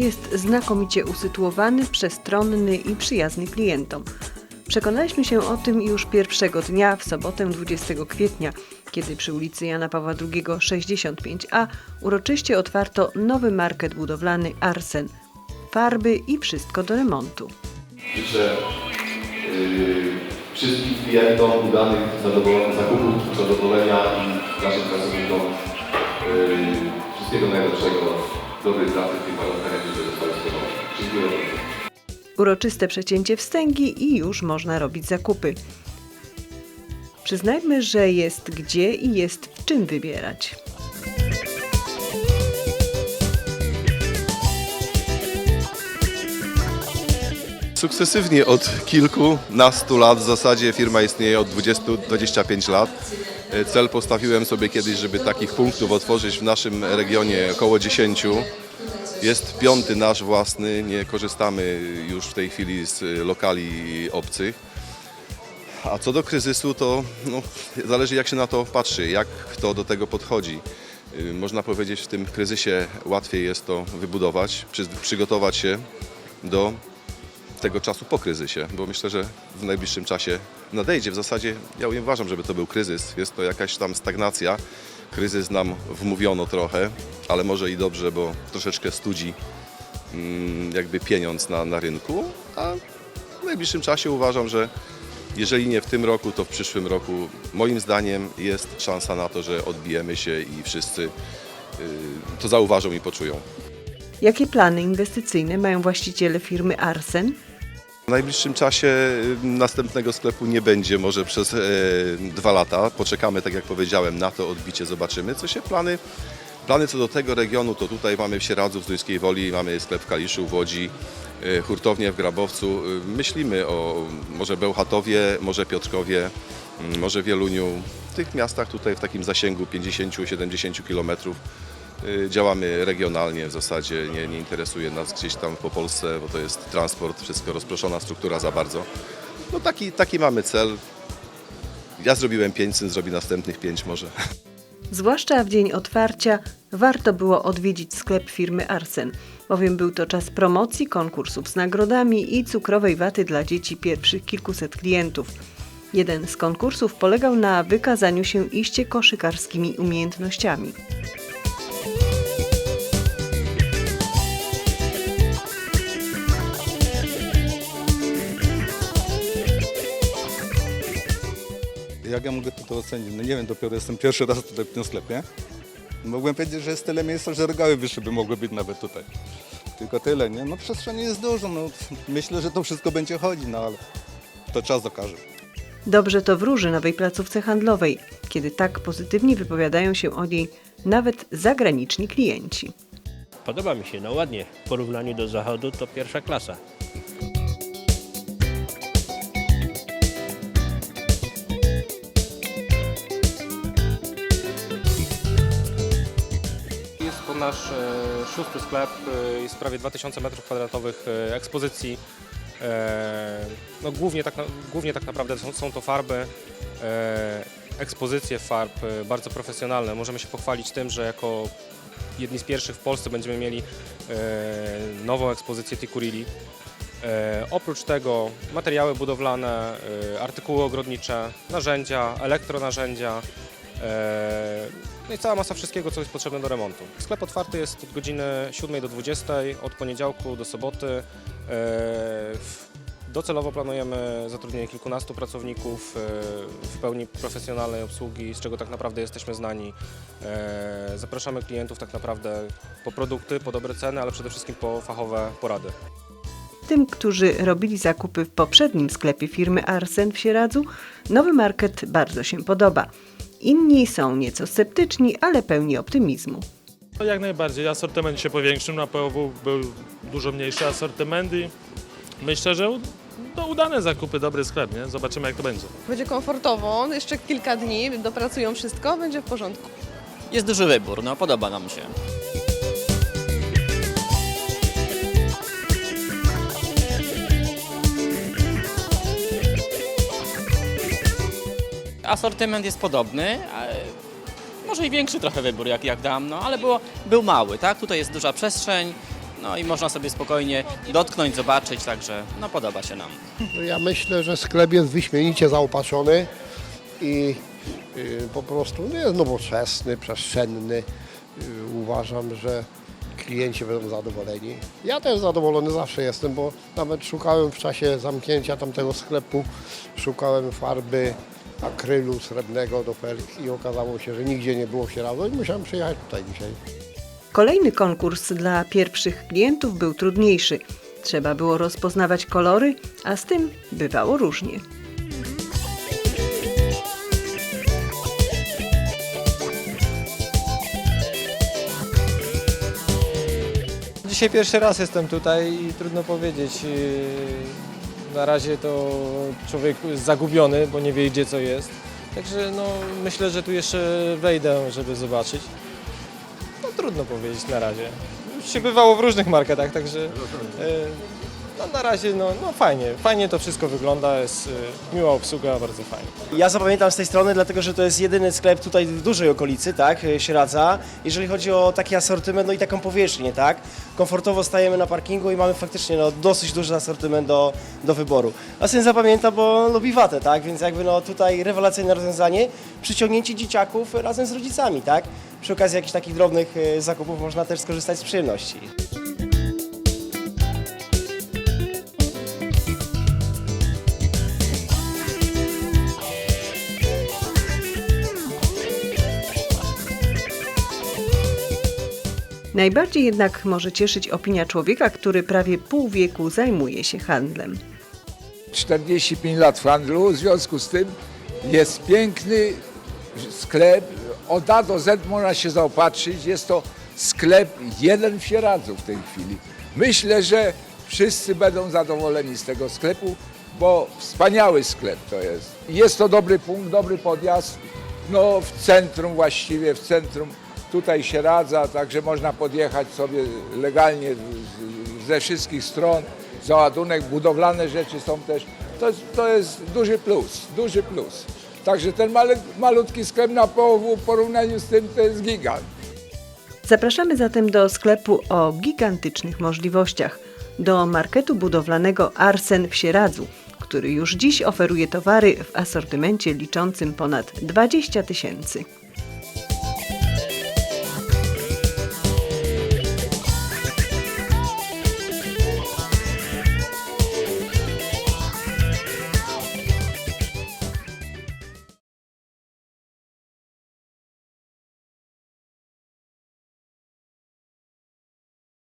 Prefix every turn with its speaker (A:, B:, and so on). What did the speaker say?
A: jest znakomicie usytuowany, przestronny i przyjazny klientom. Przekonaliśmy się o tym już pierwszego dnia, w sobotę 20 kwietnia, kiedy przy ulicy Jana Pawła II 65A uroczyście otwarto nowy market budowlany Arsen. Farby i wszystko do remontu.
B: Życzę yy, wszystkim klientom udanych zakupów, zadowolenia i naszym pracownikom yy, wszystkiego najlepszego, dobrej pracy w tych warunkach, jakie zostały stworzone. Dziękuję bardzo.
A: Uroczyste przecięcie wstęgi i już można robić zakupy. Przyznajmy, że jest gdzie i jest w czym wybierać.
C: Sukcesywnie od kilkunastu lat, w zasadzie firma istnieje od 20-25 lat. E, Cel postawiłem sobie kiedyś, żeby takich punktów otworzyć w naszym regionie około 10. Jest piąty nasz własny, nie korzystamy już w tej chwili z e, lokali obcych. A co do kryzysu, to no, zależy jak się na to patrzy, jak kto do tego podchodzi. Y, Można powiedzieć, w tym kryzysie łatwiej jest to wybudować, przy, przygotować się do tego czasu po kryzysie, bo myślę, że w najbliższym czasie nadejdzie. W zasadzie ja nie uważam, żeby to był kryzys. Jest to jakaś tam stagnacja. Kryzys nam wmówiono trochę, ale może i dobrze, bo troszeczkę studzi mm, jakby pieniądz na, na rynku, a w najbliższym czasie uważam, że jeżeli nie w tym roku, to w przyszłym roku moim zdaniem jest szansa na to, że odbijemy się i wszyscy y, to zauważą i poczują.
A: Jakie plany inwestycyjne mają właściciele firmy Arsen?
C: W najbliższym czasie następnego sklepu nie będzie, może przez e, dwa lata. Poczekamy, tak jak powiedziałem, na to odbicie, zobaczymy, co się plany. Plany co do tego regionu, to tutaj mamy w Sieradzu, w Zduńskiej Woli, mamy sklep w Kaliszu, w Łodzi, e, hurtownię w Grabowcu. Y, Myślimy o może Bełchatowie, może Piotrkowie, mm, może Wieluniu. W tych miastach tutaj w takim zasięgu 50-70 kilometrów Działamy regionalnie w zasadzie, nie, nie interesuje nas gdzieś tam po Polsce, bo to jest transport, wszystko rozproszona struktura za bardzo. No taki, taki mamy cel. Ja zrobiłem 5, syn zrobi następnych 5 może.
A: Zwłaszcza w dzień otwarcia warto było odwiedzić sklep firmy Arsen, bowiem był to czas promocji, konkursów z nagrodami i cukrowej waty dla dzieci pierwszych kilkuset klientów. Jeden z konkursów polegał na wykazaniu się iście koszykarskimi umiejętnościami.
D: Jak ja mogę to ocenić? No nie wiem, dopiero jestem pierwszy raz tutaj w tym sklepie. Mogłem powiedzieć, że jest tyle miejsca, że regały wyższe by mogły być nawet tutaj. Tylko tyle, nie? No przestrzeni jest dużo, no myślę, że to wszystko będzie chodzić, no ale to czas okaże.
A: Dobrze to wróży nowej placówce handlowej, kiedy tak pozytywnie wypowiadają się o niej nawet zagraniczni klienci.
E: Podoba mi się, no ładnie. W porównaniu do zachodu to pierwsza klasa.
F: Nasz e, szósty sklep, e, jest prawie 2000 m2 e, ekspozycji. No, głównie, tak, głównie tak naprawdę są, są to farby, ekspozycje farb bardzo profesjonalne. Możemy się pochwalić tym, że jako jedni z pierwszych w Polsce będziemy mieli nową ekspozycję Tikurilli. E, oprócz tego materiały budowlane, artykuły ogrodnicze, narzędzia, elektronarzędzia, no i cała masa wszystkiego, co jest potrzebne do remontu. Sklep otwarty jest od godziny 7 do 20, od poniedziałku do soboty. E, Docelowo planujemy zatrudnienie kilkunastu pracowników e, w pełni profesjonalnej obsługi, z czego tak naprawdę jesteśmy znani. E, Zapraszamy klientów tak naprawdę po produkty, po dobre ceny, ale przede wszystkim po fachowe porady.
A: Tym, którzy robili zakupy w poprzednim sklepie firmy Arsen w Sieradzu, nowy market bardzo się podoba. Inni są nieco sceptyczni, ale pełni optymizmu.
G: No jak najbardziej, asortyment się powiększył, na POW był dużo mniejszy asortyment i myślę, że no, udane zakupy, dobry sklep, nie? Zobaczymy jak to będzie.
H: Będzie komfortowo, jeszcze kilka dni, dopracują wszystko, będzie w porządku.
I: Jest duży wybór, no podoba nam się. Asortyment jest podobny, może i większy trochę wybór jak, jak dam, no ale było, był mały, tak? Tutaj jest duża przestrzeń, No i można sobie spokojnie dotknąć, zobaczyć, także no podoba się nam.
J: No ja myślę, że sklep jest wyśmienicie zaopatrzony i y, po prostu no jest nowoczesny, przestrzenny. Y, uważam, że klienci będą zadowoleni. Ja też zadowolony zawsze jestem, bo nawet szukałem w czasie zamknięcia tamtego sklepu, szukałem farby akrylu srebrnego do felg i okazało się, że nigdzie nie było sieradło i musiałem przyjechać tutaj dzisiaj.
A: Kolejny konkurs dla pierwszych klientów był trudniejszy. Trzeba było rozpoznawać kolory, a z tym bywało różnie.
K: Dzisiaj pierwszy raz jestem tutaj i trudno powiedzieć. Na razie to człowiek jest zagubiony, bo nie wie gdzie co jest. Także no, myślę, że tu jeszcze wejdę, żeby zobaczyć. No trudno powiedzieć na razie. Już się bywało w różnych marketach, także yy, no, na razie no, no fajnie. Fajnie to wszystko wygląda, jest yy, miła obsługa, bardzo fajnie.
L: Ja zapamiętam z tej strony, dlatego że to jest jedyny sklep tutaj w dużej okolicy, tak, y, Sieradza. Jeżeli chodzi o taki asortyment, no i taką powierzchnię, tak, komfortowo stajemy na parkingu i mamy faktycznie no, dosyć duży asortyment do, do wyboru. A syn zapamięta, bo lubi watę, tak, więc jakby no tutaj rewelacyjne rozwiązanie, przyciągnięcie dzieciaków razem z rodzicami, tak. Przy okazji jakichś takich drobnych y, zakupów można też skorzystać z przyjemności.
A: Najbardziej jednak może cieszyć opinia człowieka, który prawie pół wieku zajmuje się handlem.
M: 45 lat w handlu, w związku z tym jest piękny sklep, od A do Z można się zaopatrzyć, jest to sklep jeden w Sieradzu w tej chwili. Myślę, że wszyscy będą zadowoleni z tego sklepu, bo wspaniały sklep to jest. Jest to dobry punkt, dobry podjazd, no w centrum właściwie, w centrum tutaj się radza, także można podjechać sobie legalnie ze wszystkich stron. Załadunek, budowlane rzeczy są też. To to jest duży plus, duży plus. Także ten malutki sklep na połowu w porównaniu z tym to jest gigant.
A: Zapraszamy zatem do sklepu o gigantycznych możliwościach, do marketu budowlanego Arsen w Sieradzu, który już dziś oferuje towary w asortymencie liczącym ponad 20 tysięcy.